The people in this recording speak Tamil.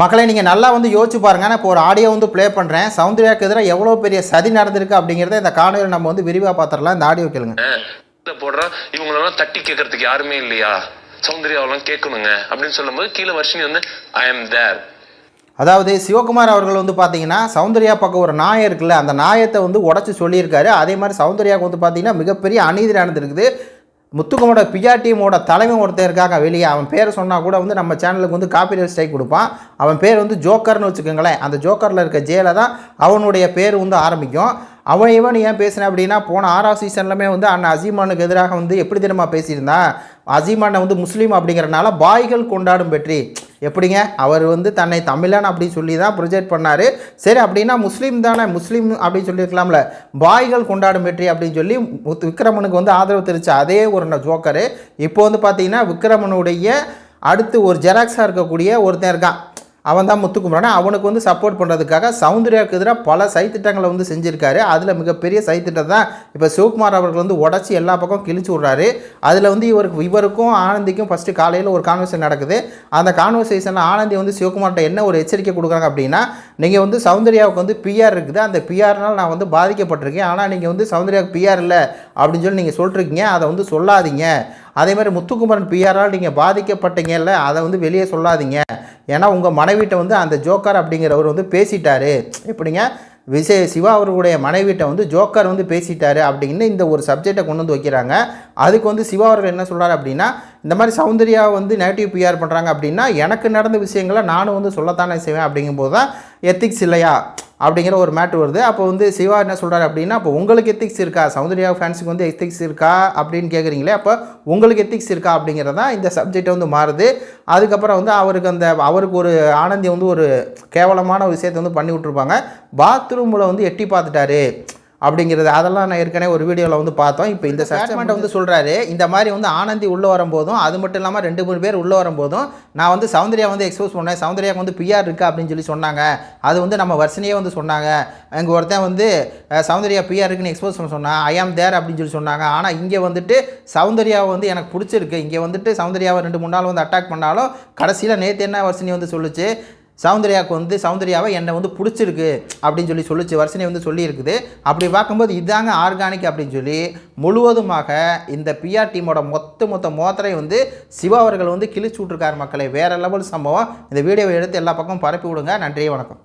மக்களை நீங்கள் நல்லா வந்து யோசிச்சு பாருங்க. நான் இப்போ ஒரு ஆடியோ வந்து ப்ளே பண்ணுறேன் சௌந்தர்யாக்கு எதிராக எவ்வளோ பெரிய சதி நடந்திருக்கு அப்படிங்கிறத இந்த காணொலியில் நம்ம வந்து விரிவாக பார்த்துடலாம் இந்த ஆடியோ கேளுங்க. கீழே போடுறான் இவங்களெல்லாம் தட்டி கேட்கறதுக்கு யாருமே இல்லையா? சௌந்தர்யாவெல்லாம் கேட்கணுங்க அப்படின்னு சொல்லும்போது கீழே வர்ஷினி வந்து ஐ அம் தேர் அதாவது சிவகுமார் அவர்கள் வந்து பார்த்தீங்கன்னா சௌந்தர்யா பக்கம் ஒரு நாயம் இருக்குல்ல அந்த நாயத்தை வந்து உடச்சி சொல்லியிருக்காரு. அதே மாதிரி சௌந்தர்யாவுக்கு வந்து பார்த்தீங்கன்னா மிகப்பெரிய அநீதி நடந்திருக்குது. முத்துக்குமோட பிஆர் டீமோட தலைமை ஒருத்தருக்காக வெளியே அவன் பேர் சொன்னால் கூட வந்து நம்ம சேனலுக்கு வந்து காப்பி ஸ்ட்ரைக் கொடுப்பான். அவன் பேர் வந்து ஜோக்கர்னு வச்சுக்கோங்களேன். அந்த ஜோக்கரில் இருக்க ஜெயில தான் அவனுடைய பேர் வந்து ஆரம்பிக்கும். அவன் இவன் ஏன் பேசினேன் அப்படின்னா போன ஆறாவது சீசன்லுமே வந்து அண்ணன் அசீமானுக்கு எதிராக வந்து எப்படி தெரியுமா பேசியிருந்தான்? அசீமானை வந்து முஸ்லீம் அப்படிங்கிறனால பாய்கள் கொண்டாடும் வெற்றி. எப்படிங்க? அவர் வந்து தன்னை தமிழன் அப்படி சொல்லி தான் ப்ரொஜெக்ட் பண்ணார். சரி அப்படின்னா முஸ்லீம் தானே முஸ்லீம் அப்படின்னு சொல்லியிருக்கலாம்ல. பாய்கள் கொண்டாடும் வெற்றி அப்படின்னு சொல்லி விக்ரமனுக்கு வந்து ஆதரவு தெரிவித்த அதே ஒரு ஜோக்கரு. இப்போ வந்து பார்த்தீங்கன்னா விக்ரமனுடைய அடுத்து ஒரு ஜெராக்ஸாக இருக்கக்கூடிய ஒருத்தன் இருக்கான். அவன் தான் முத்துக்குமரன். அவனுக்கு வந்து சப்போர்ட் பண்ணுறதுக்காக சௌந்தர்யாவுக்கு எதிராக பல சைத்திட்டங்களை வந்து செஞ்சுருக்காரு. அதில் மிகப்பெரிய சைத்திட்டம் தான் இப்போ சிவகுமார் அவர்கள் வந்து உடச்சி எல்லா பக்கம் கிழிச்சு விட்றாரு. அதில் வந்து இவருக்கு இவருக்கும் ஆனந்திக்கும் ஃபஸ்ட்டு காலையில் ஒரு கான்வர்சேஷன் நடக்குது. அந்த கான்வர்சேஷனில் ஆனந்தி வந்து சிவகுமார்கிட்ட என்ன ஒரு எச்சரிக்கை கொடுக்குறாங்க அப்படின்னா நீங்கள் வந்து சௌந்தர்யாவுக்கு வந்து பிஆர் இருக்குது. அந்த பிஆர்னால் நான் வந்து பாதிக்கப்பட்டிருக்கேன். ஆனால் நீங்கள் வந்து சௌந்தர்யாவுக்கு பிஆர் இல்லை அப்படின்னு சொல்லி நீங்கள் சொல்லிருக்கீங்க அதை வந்து சொல்லாதீங்க. அதே மாதிரி முத்துக்குமரன் பிஆரால் நீங்கள் பாதிக்கப்பட்டீங்கல்ல அதை வந்து வெளியே சொல்லாதீங்க. ஏன்னா உங்கள் மனைவிட்ட வந்து அந்த ஜோக்கர் அப்படிங்கிறவர் வந்து பேசிட்டாரு. எப்படிங்க விஜய் சிவா அவர்களுடைய மனைவிட்ட வந்து ஜோக்கர் வந்து பேசிட்டாரு அப்படின்னு இந்த ஒரு சப்ஜெக்டை கொண்டு வந்து வைக்கிறாங்க. அதுக்கு வந்து சிவா அவர்கள் என்ன சொல்கிறார் அப்படின்னா இந்த மாதிரி சௌந்தர்யா வந்து நெகட்டிவ் பிஆர் பண்ணுறாங்க அப்படின்னா எனக்கு நடந்த விஷயங்களை நானும் வந்து சொல்லத்தானே செய்வேன் அப்படிங்கும்போது தான் எத்திக்ஸ் இல்லையா? அப்படிங்கிற ஒரு மேட்ரு வருது. அப்போ வந்து சிவா என்ன சொல்கிறார் அப்படின்னா அப்போ உங்களுக்கு எத்திக்ஸ் இருக்கா? சௌந்தர்யா ஃபேன்ஸுக்கு வந்து எத்திக்ஸ் இருக்கா? அப்படின்னு கேட்குறீங்களே அப்போ உங்களுக்கு எத்திக்ஸ் இருக்கா? அப்படிங்கிறது தான் இந்த சப்ஜெக்ட் வந்து மாறுது. அதுக்கப்புறம் வந்து அவருக்கு அந்த அவருக்கு ஒரு ஆனந்தி வந்து ஒரு கேவலமான விஷயத்தை வந்து பண்ணி விட்ருப்பாங்க பாத்ரூமில் வந்து எட்டி பார்த்துட்டாரு. அப்படிங்கிறது அதெல்லாம் நான் ஏற்கனவே ஒரு வீடியோவில் வந்து பார்த்தோம். இப்போ இந்த ஸ்டேட்மெண்ட்டை வந்து சொல்கிறாரு இந்த மாதிரி வந்து ஆனந்தி உள்ளே வரும்போதும் அது மட்டும் இல்லாமல் ரெண்டு மூணு பேர் உள்ளே வரும்போதும் நான் வந்து சௌந்தர்யா வந்து எக்ஸ்போஸ் பண்ணேன். சௌந்தர்யாவுக்கு வந்து பிஆர் இருக்கா அப்படின்னு சொல்லி சொன்னாங்க. அது வந்து நம்ம வர்ஷனையே வந்து சொன்னாங்க. எங்கள் ஒருத்தன் வந்து சௌந்தர்யா பிஆர் இருக்குன்னு எக்ஸ்போஸ் பண்ண சொன்னான். ஐ ஆம் தேர் அப்படின்னு சொல்லி சொன்னாங்க. ஆனால் இங்கே வந்துட்டு சௌந்தர்யாவை வந்து எனக்கு பிடிச்சிருக்கு. இங்கே வந்துட்டு சௌந்தர்யாவை ரெண்டு மூணு நாள் வந்து அட்டாக் பண்ணாலும் கடைசியில் நேற்று என்ன வர்ஷினி வந்து சொல்லுச்சு? சௌந்தர்யாவுக்கு வந்து சௌந்தர்யாவை என்னை வந்து பிடிச்சிருக்கு அப்படின்னு சொல்லி சொல்லிச்சு வர்ஷினி வந்து சொல்லியிருக்குது. அப்படி பார்க்கும்போது இதாங்க ஆர்கானிக் அப்படின்னு சொல்லி முழுவதுமாக இந்த பிஆர் டீமோட மொத்த மொத்த மோத்தரை வந்து சிவா அவர்கள் வந்து கிழிச்சு விட்ருக்கார் மக்களை. வேறு லெவல் சம்பவம். இந்த வீடியோவை எடுத்து எல்லா பக்கமும் பரப்பி விடுங்க. நன்றி வணக்கம்.